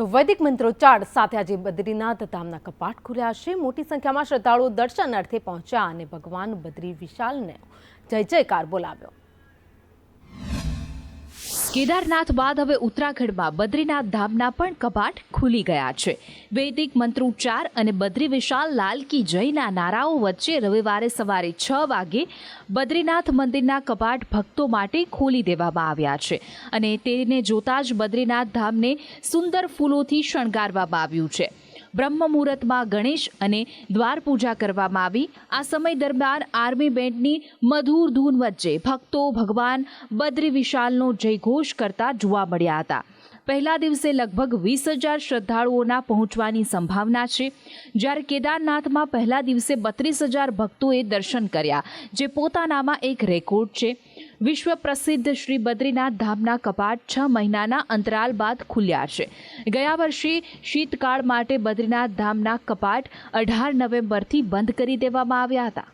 તો વૈદિક મંત્રોચ્ચાર સાથે આજે બદ્રીનાથ ધામના કપાટ ખુલ્યા છે. મોટી સંખ્યામાં શ્રદ્ધાળુઓ દર્શન અર્થે પહોંચ્યા અને ભગવાન બદ્રી વિશાલને જય જયકાર બોલાવ્યો. કેદારનાથ બાદ હવે ઉત્તરાખંડમાં બદ્રીનાથ ધામના પણ કપાટ ખુલી ગયા છે. વૈદિક મંત્રોચ્ચાર અને બદ્રી વિશાલ લાલ કી જયના નારાઓ વચ્ચે રવિવારે સવારે છ વાગે બદ્રીનાથ મંદિરના કપાટ ભક્તો માટે ખોલી દેવામાં આવ્યા છે અને તેને જોતા જ બદ્રીનાથ ધામને સુંદર ફૂલોથી શણગારવામાં આવ્યું છે. બ્રહ્મ મુહૂર્તમાં ગણેશ અને દ્વાર પૂજા કરવામાં આવી. આ સમય દરમિયાન આર્મી બેન્ડની મધુર ધૂન વચ્ચે ભક્તો, ભગવાન બદ્રી વિશાલનો જયઘોષ કરતા જોવા મળ્યા હતા. પહેલા દિવસે લગભગ વીસ હજાર શ્રદ્ધાળુઓના પહોંચવાની સંભાવના છે. જ્યારે કેદારનાથમાં પહેલા દિવસે બત્રીસ હજાર ભક્તોએ દર્શન કર્યા, જે પોતાનામાં એક રેકોર્ડ છે. વિશ્વ પ્રસિદ્ધ શ્રી બદ્રીનાથ ધામના કપાટ છ મહિનાના અંતરાલ બાદ ખુલ્યા છે. ગયા વર્ષે શીતકાળ માટે બદ્રીનાથ ધામના કપાટ અઢાર નવેમ્બરથી બંધ કરી દેવામાં આવ્યા હતા.